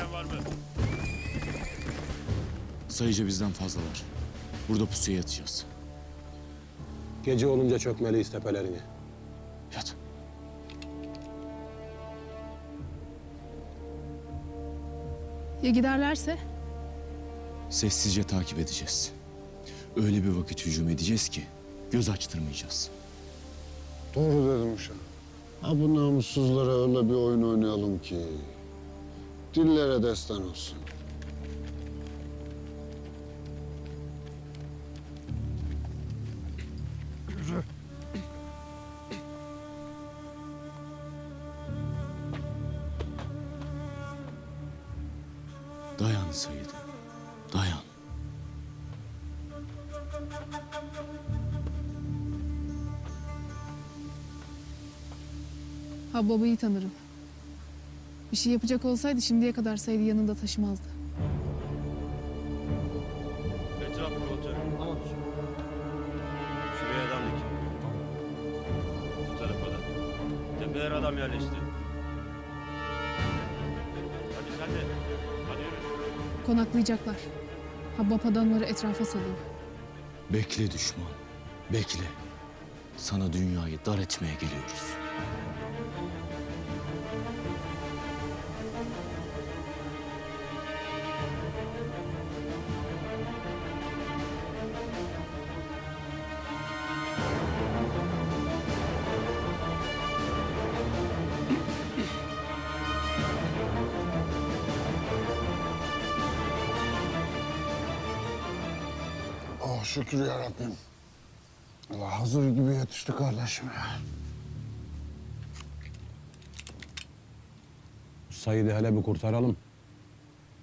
gelen var mı? Sayıca bizden fazlalar. Burada pusuya yatacağız. Gece olunca çökmeliyiz tepelerine. Yat. Ya giderlerse? Sessizce takip edeceğiz. Öyle bir vakit hücum edeceğiz ki göz açtırmayacağız. Doğru dedim uşağım. Ha bu namussuzlara öyle bir oyun oynayalım ki... ...dillere destan olsun. Dayan Sayın. Dayan. Ha babayı tanırım. Bir şey yapacak olsaydı şimdiye kadar Said'i yanında taşımazdı. Etrafı kontrol. Tamam. Şuraya adam dik. Bu tarafa da. Tepeler adam yerleşti. Hadi sen de. Hadi yürü. Konaklayacaklar. Habbap adamları etrafa salıyor. Bekle düşman. Bekle. Sana dünyayı dar etmeye geliyoruz. Oh şükür ya Rabbim. Allah hazır gibi yetişti kardeşim ya. Said'i hele bir kurtaralım.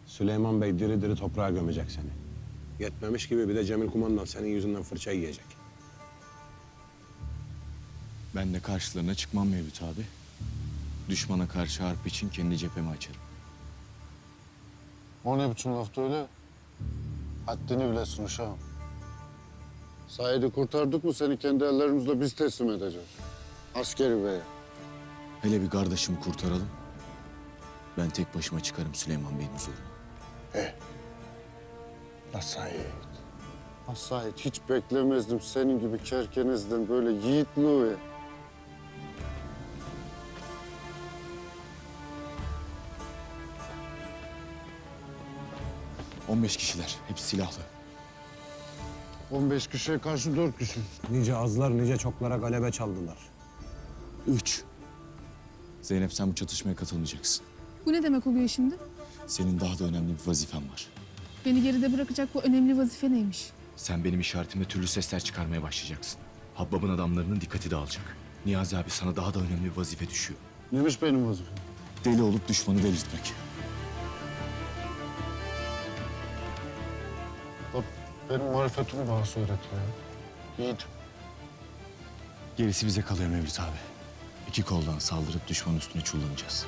Süleyman Bey diri diri toprağa gömecek seni. Yetmemiş gibi bir de Cemil Kumandan senin yüzünden fırça yiyecek. Ben de karşılarına çıkmam Mevlüt abi. Düşmana karşı harp için kendi cephemi açarım. O ne biçim laftı öyle? Haddini bilesin uşağım. Said'i kurtardık mı seni kendi ellerimizle biz teslim edeceğiz. Askeri beye. Hele bir kardeşimi kurtaralım. Ben tek başıma çıkarım Süleyman Bey'in huzuruna. La Said. La Said hiç beklemezdim senin gibi kerkenizden böyle yiğitliği. 15 kişiler. Hepsi silahlı. 15 kişiye karşı 4 kişi. Nice azlar nice çoklara galebe çaldılar. Üç. Zeynep sen bu çatışmaya katılmayacaksın. Bu ne demek oluyor şimdi? Senin daha da önemli bir vazifen var. Beni geride bırakacak bu önemli vazife neymiş? Sen benim işaretimle türlü sesler çıkarmaya başlayacaksın. Habbab'ın adamlarının dikkati dağılacak. Niyazi abi sana daha da önemli bir vazife düşüyor. Neymiş benim vazifem? Deli olup düşmanı delirtmek. Bak benim marifetimi bana söyletiyor. Yiğit. Gerisi bize kalıyor Mevlüt abi. İki koldan saldırıp düşman üstüne çullanacağız.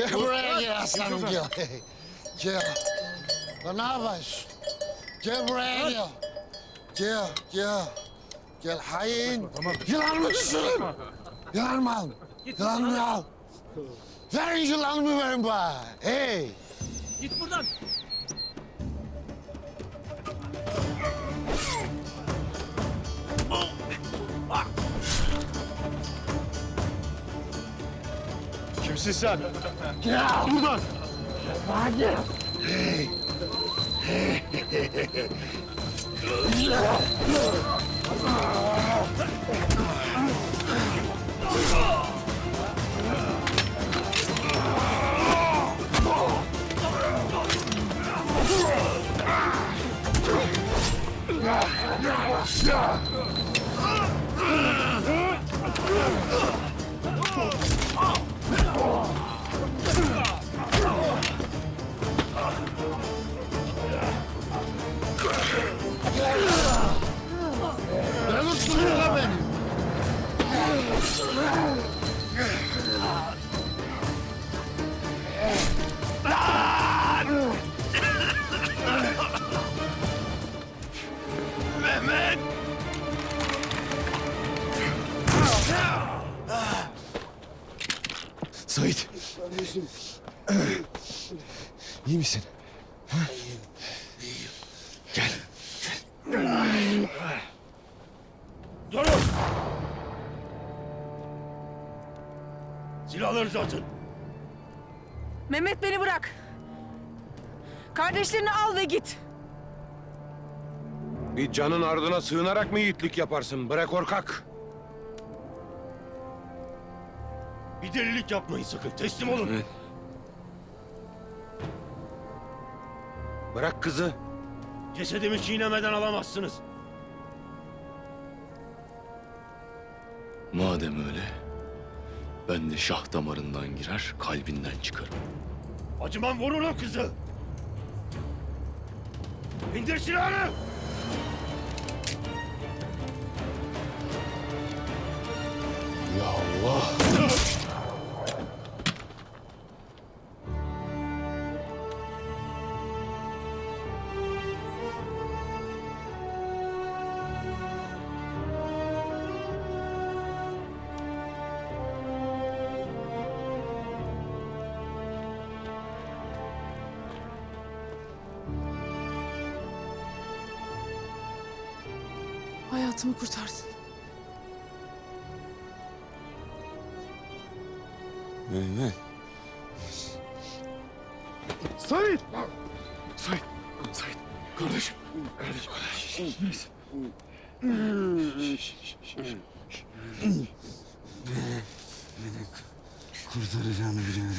Gel buraya gel aslanım gel. gel. Lan ne yapıyorsun? Gel buraya gel. Gel, gel. Gel hain. Yılan mı düşürüm? Yılan mı al? Yılan mı al? Verin yılanımı verin bana. Hey. Git buradan. Oh. Ah. Kimsin sen? Ben Sait. İyi misin? Ha? Gel. Durun! Silahlarınızı atın. Mehmet beni bırak. Kardeşlerini al ve git. Bir canın ardına sığınarak mı yiğitlik yaparsın bre korkak? Bir delilik yapmayın sakın. Teslim olun. Bırak kızı. Cesedimi çiğnemeden alamazsınız. Madem öyle, ben de şah damarından girer, kalbinden çıkarım. Acımam vurun o kızı. İndir silahını. Ya Allah! Hayatımı kurtardın. Mehmet. Sait! Sait! Sait! Kardeşim! Kardeşim! Kurtaracağını biliyorum.